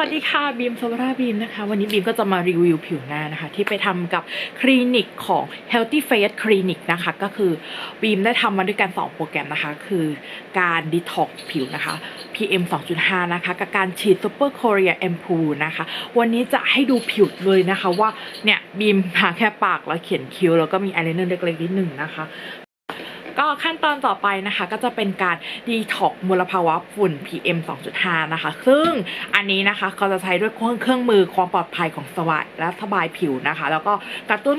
วัสดีค่ะบีมโซราบีมนะคะ วันนี้บีมก็จะมารีวิวผิวหน้านะคะ ที่ไปทำกับคลินิกของ Healthy Face Clinic นะคะ ก็คือบีมได้ทำมาด้วยกัน2โปรแกรมนะคะ คือการดีท็อกผิวนะคะ PM 2.5 นะคะ กับการฉีด Super Korea a m p o o นะคะ วันนี้จะให้ดูผิวเลยนะคะว่าเนี่ยบีมทาแค่ปากแล้วเขียนคิ้ว แล้วก็มีอายไลเนอร์เล็กๆนิดหนึ่งนะคะ ก็ขั้นตอนต่อไปนะคะ ก็จะเป็นการดีท็อกมลภาวะฝุ่น PM 2.5 นะคะ ซึ่งอันนี้นะคะเขาจะใช้ด้วยเครื่องเครื่องมือความปลอดภัยของสวายและสบายผิวนะคะ แล้วก็กระตุ้น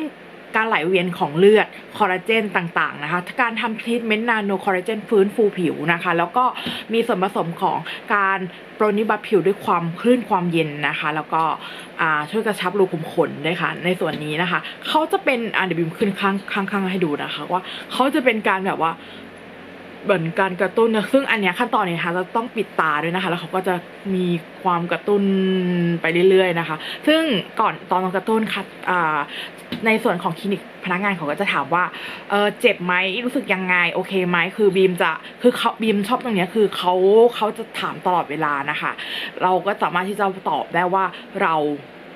การไหลเวียนของเลือดคอลลาเจนต่างๆนะคะการทำทรีทเมนต์นาโนคอลลาเจนฟื้นฟูผิวนะคะ แล้วก็มีส่วนผสมของการปรนนิบัติผิวด้วยความคลื่นความเย็นนะคะ แล้วก็ช่วยกระชับรูขุมขนด้วยค่ะ ในส่วนนี้นะคะเขาจะเป็นอ่าเดี๋ยวบิมขึ้นข้างข้างข้างให้ดูนะคะ ว่าเขาจะเป็นการแบบว่า เหมือนการกระตุ้นนะซึ่งอันเนี้ยขั้นตอนเนี้ยนะคะจะต้องปิดตาด้วยนะคะ แล้วเขาก็จะมีความกระตุ้นไปเรื่อยๆนะคะ ซึ่งก่อนตอนกระตุ้นค่ะในส่วนของคลินิกพนักงานเขาก็จะถามว่าเออเจ็บไหมรู้สึกยังไงโอเคไหมคือบีมจะคือเขาบีมชอบตรงนี้คือเขาเขาจะถามตลอดเวลานะคะ เราก็สามารถที่จะตอบได้ว่าเรา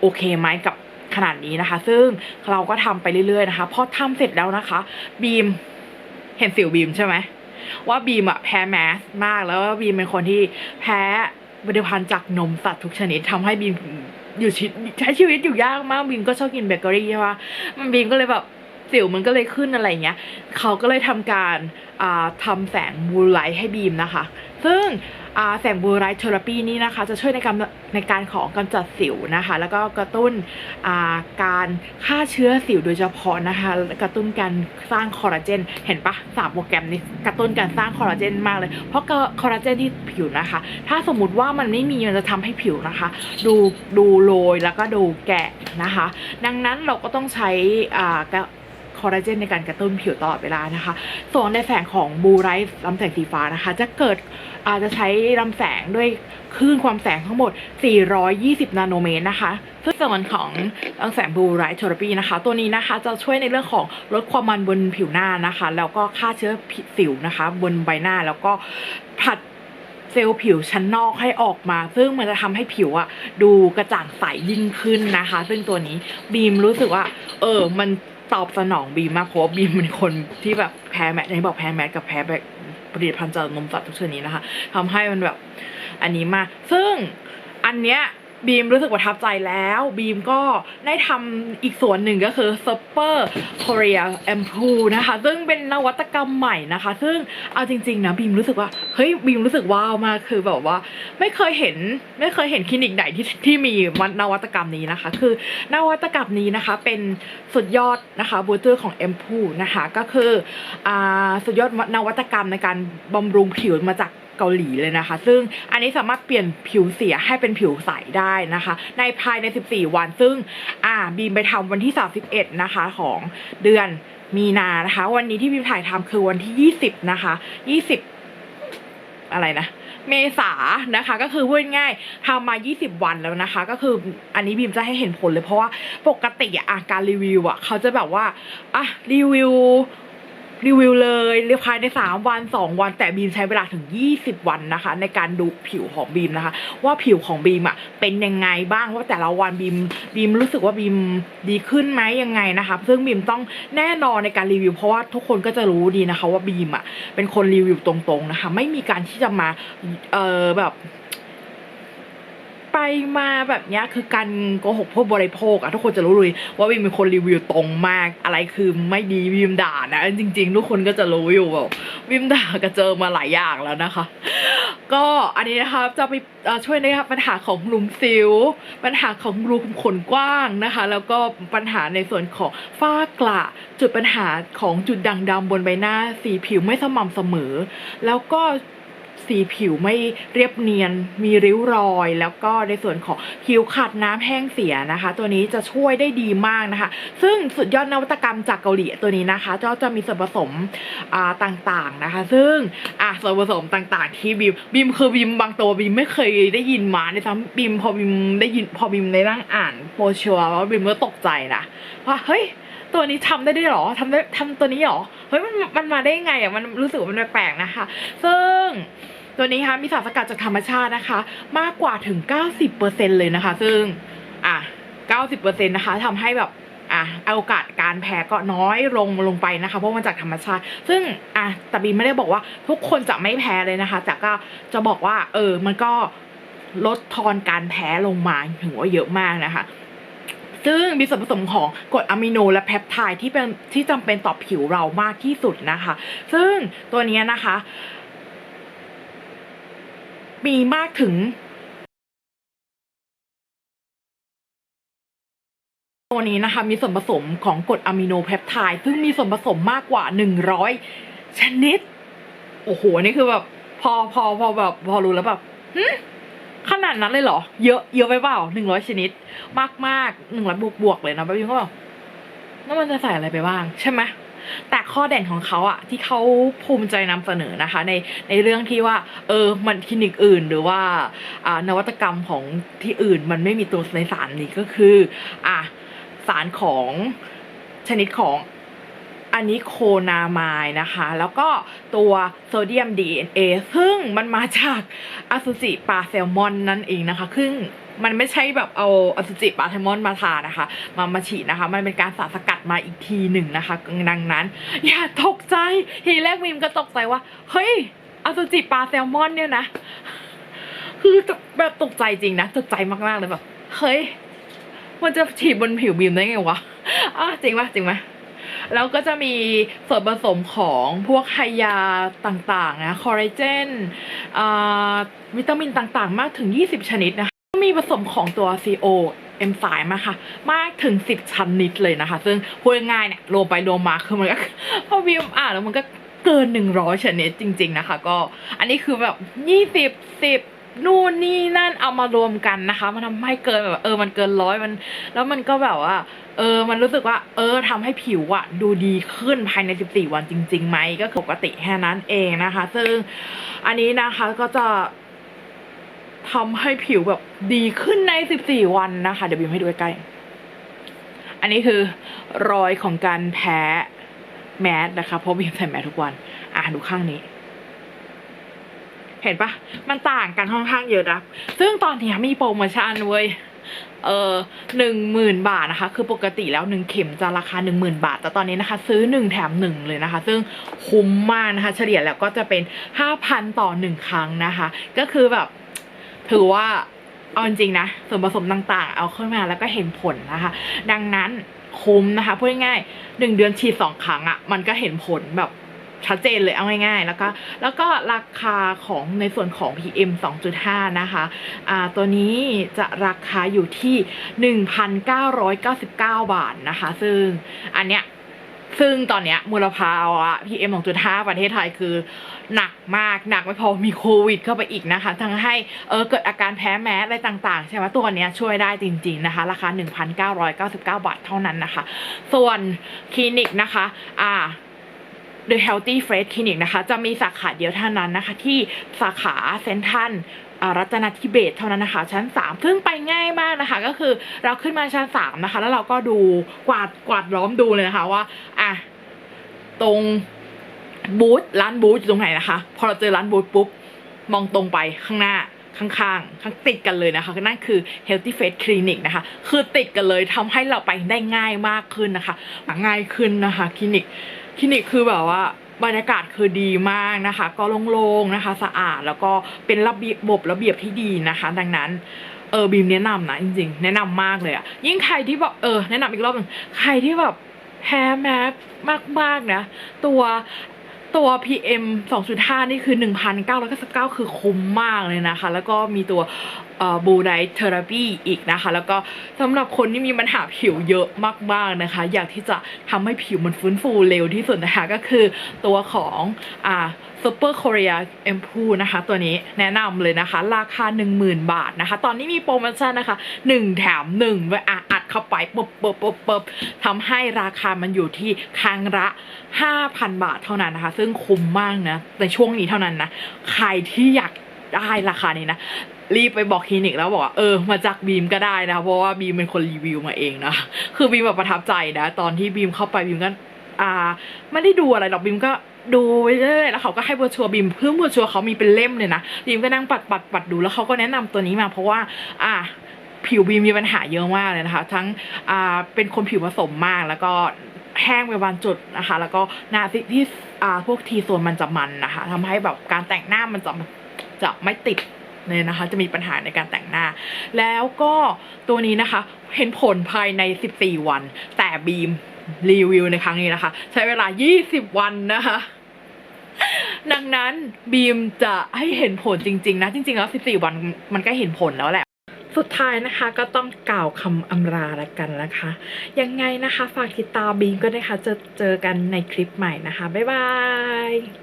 โอเคไหมกับขนาดนี้นะคะ ซึ่งเราก็ทำไปเรื่อยๆนะคะพอทำเสร็จแล้วนะคะ บีมเห็นสิวบีมใช่ไหม ว่าบีมอะแพ้แมสมากแล้วว่าบีมเป็นคนที่แพ้ผลิตภัณฑ์จากนมสัตว์ทุกชนิดทำให้บีมอยู่ชีวิตใช้ชีวิตอยู่ยากมากบีมก็ชอบกินเบเกอรี่ใช่ปะมันบีมก็เลยแบบ สิวมันก็เลยขึ้นอะไรเงี้ยเขาก็เลยทำการอ่าทำแสงบูไลท์ให้บีมนะคะ ซึ่งแสงบูไลท์เทอราปีนี้นะคะ จะช่วยในการในการของกำจัดสิวนะคะ แล้วก็กระตุ้นาการฆ่าเชื้อสิวโดยเฉพาะนะคะ กระตุ้นการสร้างคอลลาเจน เห็นปะสามโปรแกรมนี้กระตุ้นการสร้างคอลลาเจนมากเลย เพราะคอลลาเจนที่ผิวนะคะ ถ้าสมมติว่ามันไม่มีมันจะทำให้ผิวนะคะ ดูดูโรยแล้วก็ดูแก่นะคะ ดังนั้นเราก็ต้องใช้อ่า คอลลาเจนในการกระตุ้นผิวตลอดเวลานะคะ ส่วนในแสงของบูไรท์ลำแสงสีฟ้านะคะ จะเกิดอาจจะใช้ลำแสงด้วยคลื่นความแสงทั้งหมด 420 นาโนเมตรนะคะซึ่งส่วนของลำแสงบูไรท์เทอราปีนะคะ ตัวนี้นะคะจะช่วยในเรื่องของลดความมันบนผิวหน้านะคะ แล้วก็ฆ่าเชื้อสิวนะคะ บนใบหน้าแล้วก็ผลัดเซลล์ผิวชั้นนอกให้ออกมา ซึ่งมันจะทำให้ผิวอะดูกระจ่างใสยิ่งขึ้นนะคะ ซึ่งตัวนี้บีมรู้สึกว่า เออ มัน ตอบสนองบีมมากเพราะว่าบีมเป็นคนที่แบบแพ้แมทอย่างที่บอกแพ้แมทกับแพ้แบบผลิตภัณฑ์จากนมสัตว์ทุกชนิดนะคะทำให้มันแบบอันนี้มาก ซึ่งอันเนี้ย บีมรู้สึกประทับใจแล้ว บีมก็ได้ทำอีกส่วนหนึ่งก็คือ Super Korea a m p o o นะคะ ซึ่งเป็นนวัตกรรมใหม่นะคะ ซึ่งเอาจริงๆนะบีมรู้สึกว่า เฮ้ยบีมรู้สึกว้าวมากคือแบบว่า ไม่เคยเห็นไม่เคยเห็นคลินิกไหนที่ที่มีนวัตกรรมนี้นะคะ คือนวัตกรรมนี้นะคะเป็นสุดยอดนะคะบูเตอร์ของ a m p o o นะคะก็คืออ่าสุดยอดนวัตกรรมในการบำรุงผิวมาจาก เกาหลีเลยนะคะ ซึ่งอันนี้สามารถเปลี่ยนผิวเสียให้เป็นผิวใสได้นะคะ ในภายใน 14 วัน ซึ่งอ่าบีมไปทำวันที่ 31 นะคะของเดือนมีนานะคะ วันนี้ที่บีมถ่ายทำคือวันที่ 20 นะคะ 20 อะไรนะเมษานะคะ ก็คือพูดง่ายทำมา 20 วันแล้วนะคะ ก็คืออันนี้บีมจะให้เห็นผลเลยเพราะว่าปกติอะการรีวิวอะเขาจะแบบว่าอะรีวิว รีวิวเลยเรียภายใน 3 วัน 2 วัน แต่บีมใช้เวลาถึง 20 วันนะคะ ในการดูผิวของบีมนะคะ ว่าผิวของบีมอะเป็นยังไงบ้างว่าแต่ละวันบีมบีมรู้สึกว่าบีมดีขึ้นไหมยังไงนะคะ ซึ่งบีมต้องแน่นอนในการรีวิว เพราะว่าทุกคนก็จะรู้ดีนะคะ ว่าบีมอะเป็นคนรีวิวตรงๆนะคะ ไม่มีการที่จะมาเออแบบ ไปมาแบบเนี้ยคือการโกหกผู้บริโภคอะทุกคนจะรู้เลยว่าวิมเป็นคนรีวิวตรงมาก อะไรคือไม่ดีวิมด่านะจริง ๆ ทุกคนก็จะรู้อยู่แบบวิมด่าก็เจอมาหลายอย่างแล้วนะคะ ก็อันนี้นะคะจะไปเอ่อช่วยในปัญหาของหลุมสิว ปัญหาของรูขุมขนกว้างนะคะ แล้วก็ปัญหาในส่วนของฝ้ากระจุดปัญหาของจุดด่างดำบนใบหน้าสีผิวไม่สม่ำเสมอ แล้วก็ สีผิวไม่เรียบเนียน มีริ้วรอย แล้วก็ในส่วนของผิวขาดน้ำแห้งเสียนะคะ ตัวนี้จะช่วยได้ดีมากนะคะ ซึ่งสุดยอดนวัตกรรมจากเกาหลีตัวนี้นะคะก็จะมีส่วนผสมต่างๆนะคะ ซึ่งอะส่วนผสมต่างๆ ที่บีมบีมคือบีมบางตัวบีมไม่เคยได้ยินมาในซ้ำบีมพอบีมได้ยินพอบีมได้นั่งอ่านโพชัวร์ว่าบีมก็ตกใจนะว่าเฮ้ย ตัวนี้ทำได้ด้วยเหรอทำได้ทำตัวนี้เหรอเฮ้ยมันมันมาได้ยังไงอะมันรู้สึกมันแปลกๆนะคะ ซึ่งตัวนี้ค่ะมีสารสกัดจากธรรมชาตินะคะ มากกว่าถึง 90%เลยนะคะ ซึ่งอะ 90%นะคะทำให้แบบอะโอกาสการแพ้ก็น้อยลงลงไปนะคะ เพราะมันจากธรรมชาติ ซึ่งอะแต่บีไม่ได้บอกว่าทุกคนจะไม่แพ้เลยนะคะ แต่ก็จะบอกว่า เออ มันก็ลดทอนการแพ้ลงมาถือว่าเยอะมากนะคะ ซึ่งมีส่วนผสมของกรดอะมิโนและแพปไทด์ที่เป็นที่จำเป็นต่อผิวเรามากที่สุดนะคะ ซึ่งตัวนี้นะคะ มีมากถึงตัวนี้นะคะมีส่วนผสมของกรดอะมิโนแพปไทด์ซึ่งมีส่วนผสมมากกว่า 100 ชนิด โอ้โห นี่คือแบบ พอพอพอแบบ พอรู้แล้วแบบ นาดนั้นเลยเหรอ เยอะเยอะไปเปล่าหนึ่งร้อยชนิด มากมากหนึ่งร้อยบวกบวกเลยนะแบบนี้ก็แบบแล้วมันจะใส่อะไรไปบ้างใช่ไหมแต่ข้อเด่นของเขาอะที่เขาภูมิใจนำเสนอนะคะ ในในเรื่องที่ว่า เออมันคลินิกอื่นหรือว่าอ่านวัตกรรมของที่อื่นมันไม่มีตัวในสารนี้ก็คืออะสารของชนิดของ อันนี้โคนามายนะคะ แล้วก็ตัวโซเดียม DNA ซึ่งมันมาจากอสุจิปลาแซลมอนนั่นเองนะคะซึ่งมันไม่ใช่แบบเอาอสุจิปลาแซลมอนมาทานะคะ มามาฉีดนะคะ มันเป็นการสารสกัดมาอีกทีหนึ่งนะคะ ดังนั้น อย่าตกใจทีแรกวิมก็ตกใจว่า เฮ้ยอสุจิปลาแซลมอนเนี่ยนะ คือแบบตกใจจริงนะตกใจมากๆเลยแบบเฮ้ยมันจะฉีดบนผิวบีมได้ไงวะอะจริงปะจริงไหม แล้วก็จะมีส่วนผสมของพวกไฮยาต่างๆนะคอลลาเจนอ่าวิตามินต่างๆ มากถึง 20 ชนิดนะคะมีผสมของตัว CO เอ็มสายมาค่ะ มากถึง 10 ชนิดเลยนะคะ ซึ่งพูดง่ายๆเนี่ยรวมไปรวมมาคือมันก็พอวิวอ่านแล้วมันก็เกิน 100 ชนิดจริง ๆ นะคะ ก็อันนี้คือแบบ 20 10 นู่นนี่นั่นเอามารวมกันนะคะ มันทำให้เกินแบบเออมันเกินร้อยมัน แล้วมันก็แบบว่า เออมันรู้สึกว่า เออทำให้ผิวอะดูดีขึ้นภายใน 14 วันจริงๆไหมก็ปกติแค่นั้นเองนะคะ ซึ่งอันนี้นะคะก็จะทำให้ผิวแบบดีขึ้นใน 14 วันนะคะ เดี๋ยวบิวให้ดูใกล้ๆอันนี้คือรอยของการแพ้แมสนะคะ เพราะบิวใส่แมสทุกวัน อะดูข้างนี้ เห็นปะมันต่างกันค่อนข้างเยอะนะซึ่งตอนนี้มีโปรโมชั่นเว้ยเออหนึ่งหมื่นบาทนะคะ คือปกติแล้วหนึ่งเข็มจะราคาหนึ่งหมื่นบาท แต่ตอนนี้นะคะ ซื้อหนึ่งแถมหนึ่งเลยนะคะ ซึ่งคุ้มมากนะคะ เฉลี่ยแล้วก็จะเป็นห้าพันต่อหนึ่งครั้งนะคะ ก็คือแบบถือว่าเอาจริงนะส่วนผสมต่างๆ เอาขึ้นมาแล้วก็เห็นผลนะคะ ดังนั้นคุ้มนะคะพูดง่ายๆหนึ่งเดือนฉีดสองครั้งอะ่ะมันก็เห็นผลแบบ ชัดเจนเลยเอาง่ายๆ แล้วก็แล้วก็ราคาของในส่วนของ PM 2.5 นะคะอ่าตัวนี้จะราคาอยู่ที่ 1,999 บาทนะคะ ซึ่งอันเนี้ยซึ่งตอนเนี้ยมลภาวะ PM 2.5 ประเทศไทยคือหนักมากหนักไม่พอมีโควิดเข้าไปอีกนะคะ ทั้งให้เออเกิดอาการแพ้แมสอะไรต่างๆ ใช่ไหมตัวเนี้ยช่วยได้จริงๆนะคะ ราคา 1,999 บาทเท่านั้นนะคะ ส่วนคลินิกนะคะ อ่า The Healthy Fresh Clinic นะคะ จะมีสาขาเดียวเท่านั้นนะคะ ที่สาขาเซนทันรัตนทิเบศเท่านั้นนะคะ ชั้น 3 ซึ่งไปง่ายมากนะคะ ก็คือเราขึ้นมาชั้น 3 นะคะ แล้วเราก็ดูกวาดกวาดล้อมดูเลยนะคะว่าอะตรงบูธร้านบูธอยู่ตรงไหนนะคะ พอเราเจอร้านบูธปุ๊บ มองตรงไปข้างหน้าข้างๆข้างติดกันเลยนะคะนั่นคือ Healthy Face Clinic นะคะ คือติดกันเลยทำให้เราไปได้ง่ายมากขึ้นนะคะ ง่ายขึ้นนะคะคลินิก คลินิกคือแบบว่าบรรยากาศคือดีมากนะคะ ก็โล่งๆนะคะ สะอาดแล้วก็เป็นระเบียบบระเบียบที่ดีนะคะ ดังนั้นเออบีมแนะนำนะจริงๆ แนะนำมากเลยอะยิ่งใครที่แบบเออแนะนำอีกรอบหนึ่งใครที่แบบแพ้แมสมากๆนะ ตัวตัว PM 2.5 นี่คือ 1,999 คือคุ้มมากเลยนะคะ แล้วก็มีตัว บูไดเทอราปีอีกนะคะ แล้วก็สำหรับคนที่มีปัญหาผิวเยอะมากๆนะคะ อยากที่จะทำให้ผิวมันฟื้นฟูเร็วที่สุดนะคะก็คือตัวของอ่า Super Korea e m p o นะคะ ตัวนี้แนะนำเลยนะคะ ราคา 10,000 บาทนะคะ ตอนนี้มีโปรโมชั่นนะคะ 1 แถม1ไว้อะอัดเข้าไปปุ๊บปุ๊บปุ๊บปุ๊บทำให้ราคามันอยู่ที่ครั้งละ 5,000 บาทเท่านั้นนะคะ ซึ่งคุ้มมากนะในช่วงนี้เท่านั้นนะ ใครที่อยาก ได้ราคานี้นะ รีบไปบอกคลินิกแล้วบอกว่าเออมาจากบีมก็ได้นะเพราะว่าบีมเป็นคนรีวิวมาเองนะคือบีมแบบประทับใจนะ ตอนที่บีมเข้าไปบีมก็อ่าไม่ได้ดูอะไรหรอกบิมก็ดูไปเรื่อยแล้วเขาก็ให้โบรชัวร์บิมเพื่อโบรชัวร์เขามีเป็นเล่มเลยนะบิมก็นั่งปัดปัดปัดดูแล้วเขาก็แนะนำตัวนี้มาเพราะว่า อ่าผิวบีมมีปัญหาเยอะมากเลยนะคะ ทั้งอ่าเป็นคนผิวผสมมากแล้วก็แห้งไปบางจุดนะคะ แล้วก็หน้าที่ที่อ่าพวกทีโซนมันจะมันนะคะทำให้แบบการแต่งหน้ามันจะ จะไม่ติดเลยนะคะจะมีปัญหาในการแต่งหน้า แล้วก็ตัวนี้นะคะเห็นผลภายใน 14 วัน แต่บีมรีวิวในครั้งนี้นะคะ ใช้เวลา 20 วันนะคะดังนั้นบีมจะให้เห็นผลจริง ๆ นะ จริง ๆ แล้ว 14 วันมันก็เห็นผลแล้วแหละสุดท้ายนะคะก็ต้องกล่าวคำอำลาละกันนะคะ ยังไงนะคะ ฝากติดตามบีมก็ได้ค่ะจะเจอกันในคลิปใหม่นะคะ บ๊ายบาย